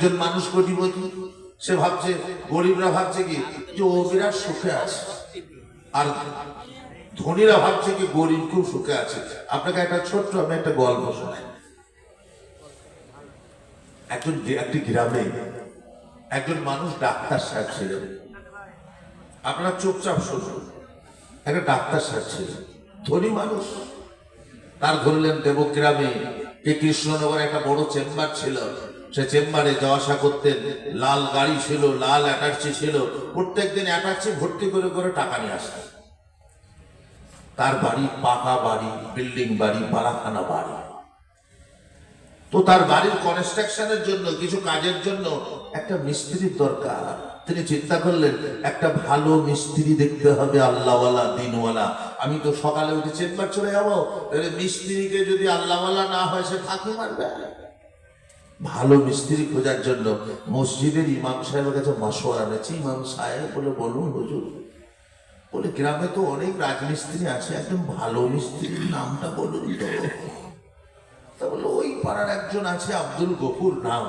একজন মানুষ কোটিপতি সে ভাবছে, গরিবরা ভাবছে কি, যে ও বিরাট সুখে আছে। আর ধনীরা ভাবছে কি, গরিব খুব সুখে আছে। আপনাকে একটা ছোট্ট আমি একটা গল্প শোনাই। একজন একটি গ্রামে একজন মানুষ ডাক্তার সাহেব ছিলেন। আপনারা চুপচাপ শুনুন। একটা ডাক্তার সাহেব ছিলেন। ধনী মানুষ। তার ধরলেন দেবগ্রামে কৃষ্ণনগরে একটা বড় চেম্বার ছিল। সে চেম্বারে যাওয়া আসা করতেন। লাল গাড়ি ছিল, লাল অ্যাটাচি ছিল। প্রত্যেক দিন অ্যাটাচি ভর্তি করে করে টাকা নিয়ে আসতেন। তার বাড়ি পাকা বাড়ি, বিল্ডিং বাড়ি বারাখানা বাড়ি। তো তার বাড়ির কনস্ট্রাকশনের জন্য, কিছু কাজের জন্য একটা মিস্ত্রির দরকার। তিনি চিন্তা করলেন, একটা ভালো মিস্ত্রি দেখতে হবে আল্লাহওয়ালা, দিনওয়ালা। আমি তো সকালে উঠে চেম্বার চলে যাব। মিস্ত্রিকে যদি আল্লাহওয়ালা না হয়, সে ফাঁকি মারবে। ভালো মিস্ত্রি খোঁজার জন্য মসজিদের ইমাম সাহেবের কাছে মাসোয়ার আনেছি ইমাম সাহেব বলে, বলুন হুজুর। বলে, গ্রামে তো অনেক রাজমিস্ত্রি আছে, একদম ভালো মিস্ত্রির নামটা বলুন তো। তা বলল ওই পাড়ার একজন আছে, আব্দুল গফুর নাম।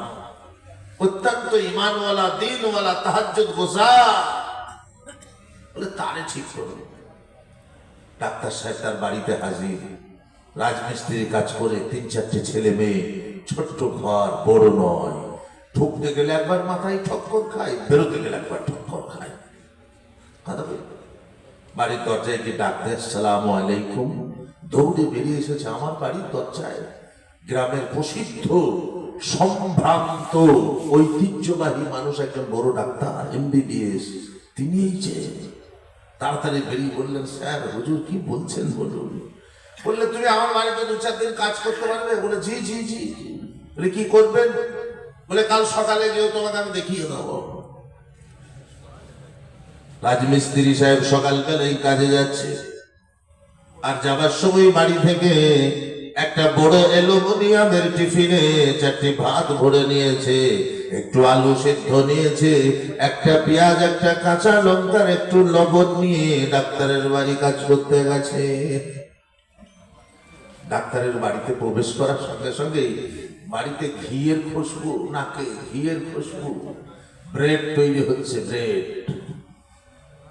অত্যন্ত ইমানওয়ালা, দিনওয়ালা, তাহাজ্জুদ গোসা বলে, তারে ঠিক করো ডাক্তার সাহেব তার বাড়িতে হাজির। রাজমিস্ত্রির কাজ করে তিন চারটে ছেলে মেয়ে ছোট্ট ঘর বড় নয়। ঢুকতে গেলে একবার মাথায় ঠক্কর খায়, বেরোতে গেলে একবার ঠক্কর খায়। বাড়ির দরজায় গিয়ে ডাকতে, সালাম আলাইকুম। দৌড়ে বেরিয়ে এসেছে আমার বাড়ির দরজায়। গ্রামের প্রসিদ্ধ, সম্ভ্রান্ত, ঐতিহ্যবাহী মানুষ একজন বড় ডাক্তার, এমবিবিএস। তিনি তাড়াতাড়ি বেরিয়ে বললেন, স্যার, হুজুর কি বলছেন বলুন? বললে, তুমি আমার বাড়িতে দু চার দিন কাজ করতে পারবে? বলে, জি জি জি জি। বলে, কি করবেন? বলে, কাল সকালে গিয়ে তোমাকে আমি দেখিয়ে দেবো। রাজমিস্ত্রি সাহেব সকালবেলায় কাজে যাচ্ছে। আর যাবার সময় বাড়ি থেকে একটা বড় অ্যালুমিনিয়ামের টিফিনে চারটি ভাত ভরে নিয়েছে, একটু আলু সেদ্ধ নিয়েছে, একটা পেঁয়াজ, একটা কাঁচা লঙ্কার একটু লবণ নিয়ে ডাক্তারের বাড়ি কাজ করতে গেছে। ডাক্তারের বাড়িতে প্রবেশ করার সঙ্গে সঙ্গে বাড়িতে ঘিয়ের খুশবু, নাকে ঘিয়ের খুশবু। ব্রেড তৈরি হচ্ছে ব্রেড।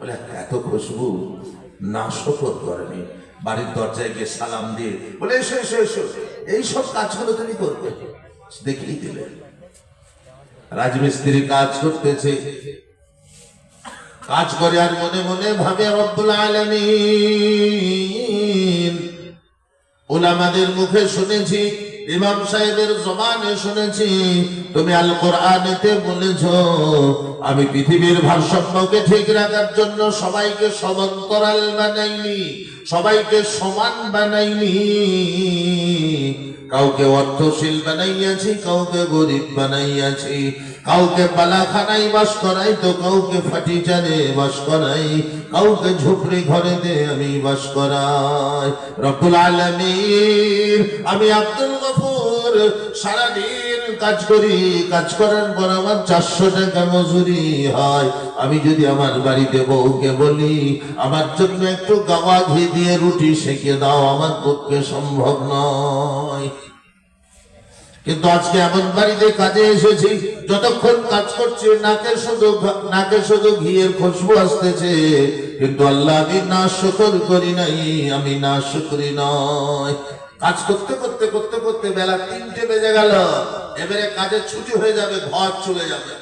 বলে, এত খুশবু না শকর করেনি বাড়ির দরজায় গিয়ে সালাম দিয়ে, বলে, এসো এসো এসো। এইসব কাজগুলো তুমি করবে? দেখিয়ে দিলে। রাজমিস্ত্রি কাজ করতেছে। কাজ করে আর মনে মনে ভাবে, রব্বুল আলামিন। ওলামাদের মুখে শুনেছি ইমাম সাহেবের জবানে শুনেছি, তুমি আল কোরআনেতে বলেছ, আমি পৃথিবীর ভারসাম্যকে ঠিক রাখার জন্য সবাইকে সমান্তরাল বানাইনি, সবাইকে সমান বানাইনি। কাউকে অর্থশীল বানাইয়াছি, কাউকে গরিব বানাইয়াছি। কাউকে পালাখানায় বাস করাই তো কাউকে ফাটিচারে বাস করাই, কাউকে ঝুপড়ি ঘরে দে আমি বাস করাই। রব্বুল আলামিন, আমি আব্দুল গফুর, সারাদিন কাজ করি, কাজ করার পর আমার চারশো টাকা মজুরি হয়। আমি যদি আমার বাড়িতে বউকে বলি, আমার জন্য একটু গাওয়া ঘি দিয়ে রুটি সেকে দাও, আমার পক্ষে সম্ভব নয়। কিন্তু আজকে এমন বাড়িতে কাজে এসেছি, যতক্ষণ কাজ করছি, নাকের শুধু নাকের শুধু ঘিয়ের খুশবু আসতেছে। কিন্তু আল্লাহ আমি না শুকর করি নাই, আমি না শুকরি নয়। কাজ করতে করতে করতে করতে বেলা তিনটে বেজে গেল, এবারে কাজের ছুটি হয়ে যাবে, ঘর চলে যাবে।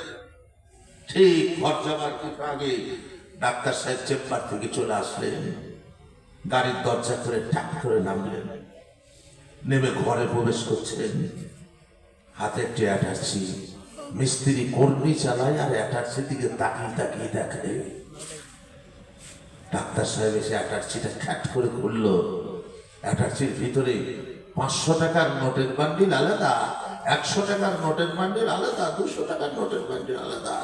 ঠিক ঘর যাবার কিছু আগে ডাক্তার সাহেব চেম্বার থেকে চলে আসলেন। গাড়ির দরজা করে টাক করে নামলেন। নেমে ঘরে প্রবেশ করছেন। হাতে একটি অ্যাটাচি, মিস্ত্রি কর্মী চালায় আর অ্যাটাচির দিকে তাকিয়ে তাকিয়ে দেখে। ডাক্তার সাহেব এসে অ্যাটাচিটা খ্যাট করে খুললো। অ্যাটাচির ভিতরে পাঁচশো টাকার নোটের বান্ডিল আলাদা, একশো টাকার নোটের বান্ডিল আলাদা, দুশো টাকার নোটের বান্ডিল আলাদা।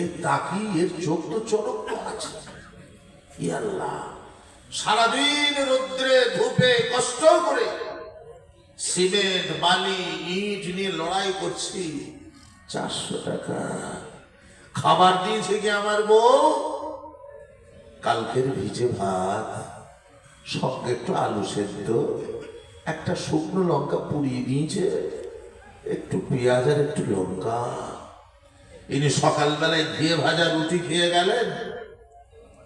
এর তাকি এর চোখ তো চরক আছে। ই আল্লাহ, সারাদিন রৌদ্রে ধূপে কষ্ট করে সিমেন্ট বালি ইট নিয়ে লড়াই করছি। চারশো টাকা। খাবার দিয়েছে কি আমার বউ? কালকের ভিজে ভাত, সঙ্গে একটু আলু সেদ্ধ, একটা শুকনো লঙ্কা পুড়িয়ে দিয়েছে, একটু পেঁয়াজ আর একটু লঙ্কা। ইনি সকালবেলায় ঘিয়ে ভাজা রুটি খেয়ে গেলেন,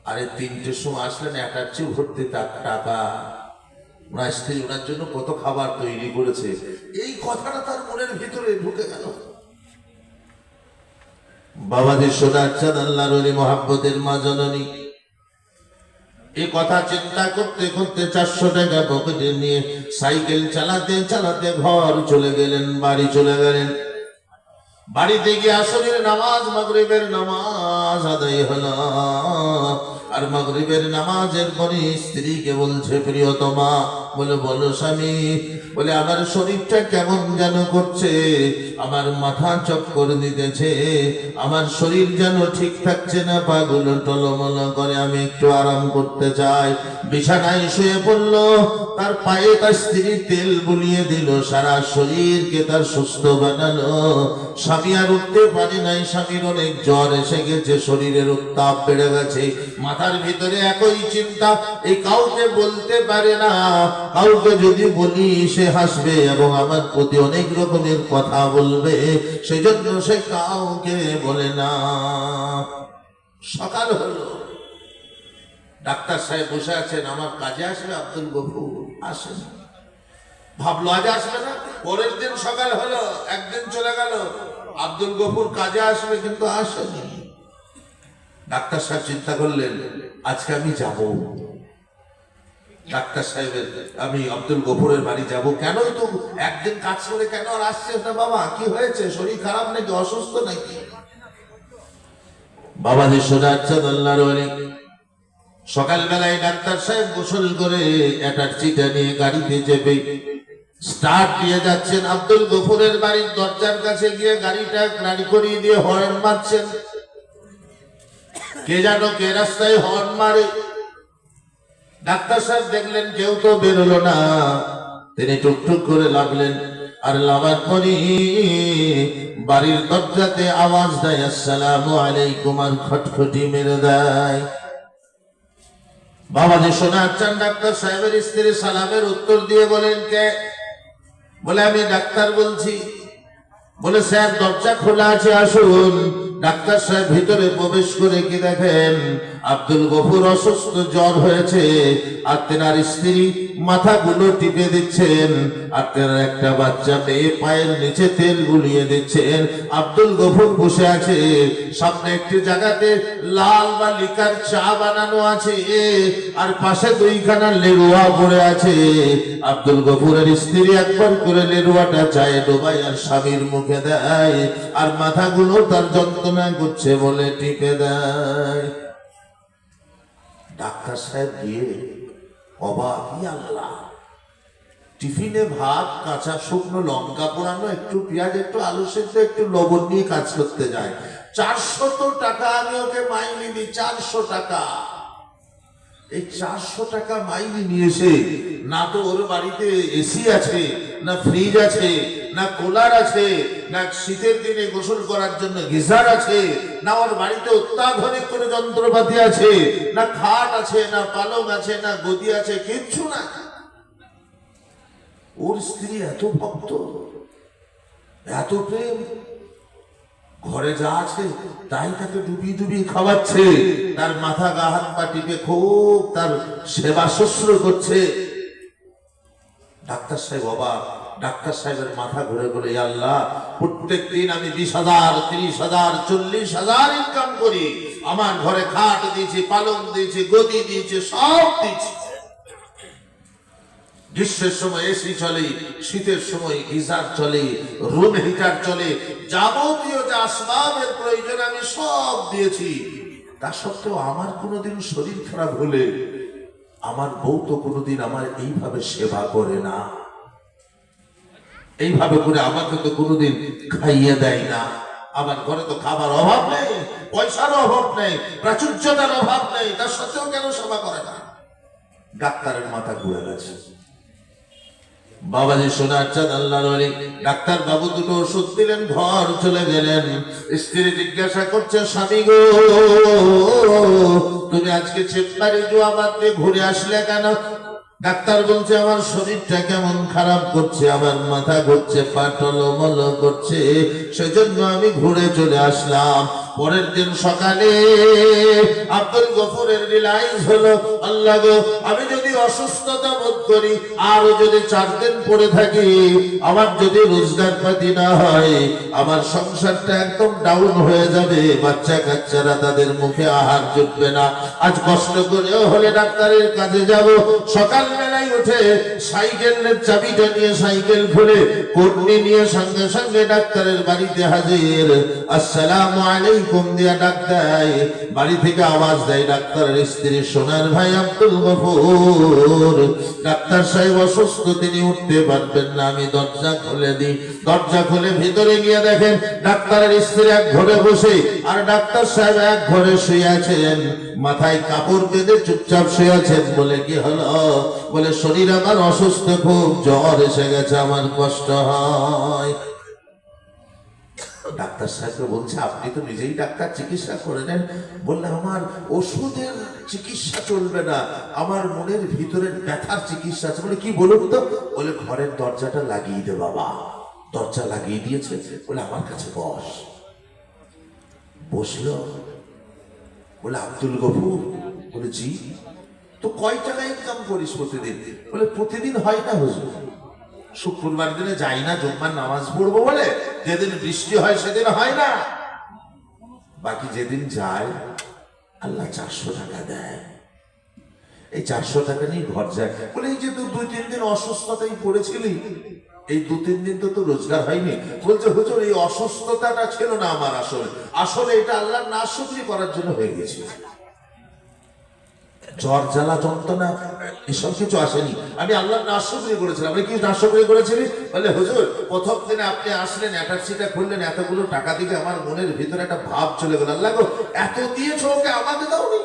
আরে তিনটের সময় আসলেন অ্যাটাচি ভর্তি তার টাকা। ওনার স্ত্রী ওনার জন্য কত খাবার তৈরি করেছে। এই কথাটা তার মনের ভিতরে ঢুকে গেল। বাবাদের সোনার চাঁদ আল্লাহর অলি মহাব্বতের মা জননী। এই কথা চিন্তা করতে করতে চারশো টাকা পকেটে নিয়ে সাইকেল চালাতে চালাতে ঘর চলে গেলেন, বাড়ি চলে গেলেন। বাড়িতে গিয়ে আসরের নামাজ, মাগরিবের নামাজ আদায় হলো। আর মাগরিবের নামাজের পরে স্ত্রীকে বলছে, প্রিয়তমা, বলে, বলো স্বামী। বলে, আমার শরীরটা কেমন যেন করছে, আমার মাথা চক্কর দিতেছে, আমার শরীর যেন ঠিক থাকছে না, পাগুলো টলমল করে, আমি একটু আরাম করতে চাই। বিছানায় শুয়ে পড়ল, তার পায়ে তার স্ত্রী তেল বুলিয়ে দিল, সারা শরীরকে তার সুস্থ বানালো। স্বামী আর উঠতে পারে নাই, স্বামীর অনেক জ্বর এসে গেছে, শরীরের উত্তাপ বেড়ে গেছে মাথার ভিতরে একই চিন্তা। এই কাউকে বলতে পারে না। কাউকে যদি বলি, সে হাসবে এবং আমার প্রতি অনেক রকমের কথা বলবে। সেজন্য সে কাউকে বলে না। সকাল হলো। ডাক্তার সাহেব বসে আছেন। আমার কাজে আসবে আব্দুল গফুর। আসেন। ভাবলো, আজ আসবে না? পরের দিন সকাল হলো। একদিন চলে গেল। আব্দুল গফুর কাজে আসবে, কিন্তু আসেনি। ডাক্তার সাহেব চিন্তা করলেন, আজকে আমি যাব। ডাক্তার সাহেবের, আমি আব্দুল গফুরের বাড়ি যাব। কেন তো একদিন কাজ করে কেন আর আসছে না বাবা? কি হয়েছে? শরীর খারাপ নাকি? অসুস্থ নাকি? বাবা যে সোনার চাঁদ আল্লাহর অনেক সকালবেলায় ডাক্তার সাহেব গোসল করে এটার চিটা নিয়ে গাড়িতে চেপে স্টার্ট দিয়ে যাচ্ছেন। আব্দুল গফুরের বাড়ির দরজার কাছে গিয়ে গাড়িটা গাড়ি করিয়ে দিয়ে হর্ন মারছেন। কে জানো কে রাস্তায় হর্ন মারে? ডাক্তার সাহেব দেখলেন কেউ তো বেরোলো না। তিনি টুকটুক করে লাগলেন। আর লাভার পরই বাড়ির দরজাতে আওয়াজ দেয়, আসসালামু আলাইকুম আর খটখটি মেরে দেয়। বাবা যে সোনার চান ডাক্তার সাহেবের স্ত্রী সালামের উত্তর দিয়ে বলেন, কে? বলে, আমি ডাক্তার বলছি। বলে, স্যার, দরজা খোলা আছে, আসুন। ডাক্তার সাহেব ভিতরে প্রবেশ করে কি দেখেন? আব্দুল গফুর অসুস্থ, জ্বর হয়েছে। আর তেনার স্ত্রী মাথাগুলো টিপে দিচ্ছেন। আর তেনার একটা বাচ্চা মেয়ে পায়ের নিচে তেল গুলিয়ে দিচ্ছেন। আব্দুল গফুর বসে আছে। সামনে একটি জায়গাতে লাল বা লিকার চা বানানো আছে। আর পাশে দুইখানা লেরুয়া পড়ে আছে। আব্দুল গফুরের স্ত্রী একবার করে লেরুয়াটা চায়ে ডোবাই আর স্বামীর মুখে দেয়। আর মাথাগুলো তার যন্ত্রণা করছে বলে টিপে দেয়। ডাক্তার সাহেব গিয়ে অবাক আল্লাহ, টিফিনে ভাত, কাঁচা শুকনো লঙ্কা পোড়ানো, একটু পেঁয়াজ, একটু আলু সেদ্ধ, একটু লবণ নিয়ে কাজ করতে যায়। চারশত টাকা আমি ওকে মাইনে দিই চারশো টাকা। এই চারশো টাকা মাইনে নিয়েছে না তো ওর বাড়িতে এসি আছে, না ফ্রিজ আছে না কুলার আছে, না শীতের দিনে গোসল করার জন্য গিজার আছে, না ওর বাড়িতে অত্যাধুনিক কোনো যন্ত্রপাতি আছে, না খাট আছে, না পালং আছে, না গদি আছে, কিচ্ছু না। ওর স্ত্রী এত ভক্ত, এত প্রেম, ঘরে যা আছে তাই তাকে ডুবিয়ে ডুবিয়ে খাওয়াচ্ছে, তার মাথা গা হাত পা টিপে খুব তার সেবা শুশ্রূ করছে। ডাক্তার সাহেব বাবা ডাক্তার সাহেবের মাথা ঘুরে ঘুরে "ইয়া আল্লাহ, প্রত্যেক দিন আমি বিশ হাজার, তিরিশ হাজার, চল্লিশ হাজার ইনকাম করি। আমার ঘরে খাট দিয়েছি, পালং দিয়েছি, গদি দিয়েছি, সব দিয়েছি। গ্রীষ্মের সময় এসি চলে, শীতের সময় গিজার চলে রুম হিটার চলে, যাবতীয় যে আসবাবের প্রয়োজন আমি সব দিয়েছি। তা সত্ত্বেও আমার কোনোদিন শরীর খারাপ হলে, আমার বউ তো কোনোদিন আমার এইভাবে সেবা করে না। এইভাবে করে আমাকে তো কোনোদিন খাইয়ে দেয় না। আমার ঘরে তো খাবার অভাব নেই পয়সার অভাব নেই, প্রাচুর্যতার অভাব নেই, তার সত্ত্বেও কেন সেবা করে না? ডাক্তারের মাথা ঘুরে গেছে। বাবাজি সোনার চাঁদ, আল্লাহর ওলি। ডাক্তার বাবু দুটো ওষুধ দিলেন, ঘর চলে গেলেন। স্ত্রী জিজ্ঞাসা করছে, স্বামী গো, তুমি আজকে চেম্বারে জোয়াবাদ দিয়ে ঘুরে আসলে কেন? ডাক্তার বলছে, আমার শরীরটা কেমন খারাপ করছে, আমার মাথা ঘুরছে পা মল করছে, সেজন্য আমি ঘুরে চলে আসলাম। পরের দিন সকালে আব্দুল গফুরের রিলাইজ হলো, আল্লাহ গো, আমি যদি অসুস্থতা বোধ করি, আর যদি চার দিন পড়ে থাকি, আমার যদি রোজগার পাতি না হয়, আমার সংসারটা একদম ডাউন হয়ে যাবে, বাচ্চা কাচ্চারা তাদের মুখে আহার জুটবে না। আজ কষ্ট করেও হলে ডাক্তারের কাছে যাব সকাল বেলায় উঠে সাইকেলের চাবিটা নিয়ে সাইকেল খুলে কর্মী নিয়ে সঙ্গে সঙ্গে ডাক্তারের বাড়িতে হাজির। আসসালামু আলাইকুম, দিয়া ডাক্তার। বাড়ি থেকে আওয়াজ দেয় ডাক্তারের স্ত্রী, সোনার ভাই আব্দুল গফুর। ডাক্তার সাহেব অসুস্থ, তিনি উঠতে পারবেন না। আমি দরজা খুলে দিই। দরজা খুলে ভিতরে গিয়ে দেখেন ডাক্তারের স্ত্রী এক ঘরে বসে, আর ডাক্তার সাহেব এক ঘরে শুয়ে আছেন। মাথায় কাপড় বেঁধে চুপচাপ শুয়ে আছেন বলে কি হলো? বলে, শরীর আমার অসুস্থ, খুব জ্বর এসে গেছে, আমার কষ্ট হয়। ডাক্তার সাহেবকে বলছে, আপনি তো নিজেই ডাক্তার চিকিৎসা করে নেন বললে, আমার ওষুধের চিকিৎসা চলবে না, আমার মনের ভিতরের ব্যথার চিকিৎসা আছে। বলে, কি বলুন তো? বলে, ঘরের দরজাটা লাগিয়ে দে বাবা। দরজা লাগিয়ে দিয়েছে। বলে, আমার কাছে বস। বসল। বলে, আব্দুল গফুর। বলে, জি। তো কয় টাকা ইনকাম করিস প্রতিদিন? বলে, প্রতিদিন হয় না হুজুর। শুক্রবার দিনে যাই না, জুম্মার নামাজ পড়ব বলে যেদিন বৃষ্টি হয়, সেদিন হয় না। বাকি যেদিন যায়, আল্লাহ চারশো টাকা দেয়। এই চারশো টাকা নিয়ে ঘর যায়। বলে এই যে তুই দুই, তিন দিন অসুস্থতায় পড়েছিলি, এই দু তিন দিন তো তো রোজগার হয়নি। বলছে, হুজুর, এই অসুস্থতাটা ছিল না আমার আসলে। আসলে এটা আল্লাহর নাশুকরি করার জন্য হয়ে গেছে। জ্বর, জ্বালা, যন্ত্রণা এসব কিছু আসেনি। আমি আল্লাহ নাশুকরি করেছিলাম। আমি কি নাশুকরি করেছিলি বলে, হুজুর, প্রথম দিনে আপনি আসলেন অ্যাটাক্সিটা খুললেন, এতগুলো টাকা দিকে আমার মনের ভিতরে একটা ভাব চলে গেল। আল্লাহ গো, এত দিয়েছ ওকে, আমাকে দাওনি।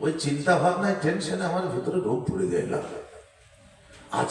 ওই চিন্তা ভাবনায় টেনশনে আমার ভিতরে রোগ ধরে গেল। আজ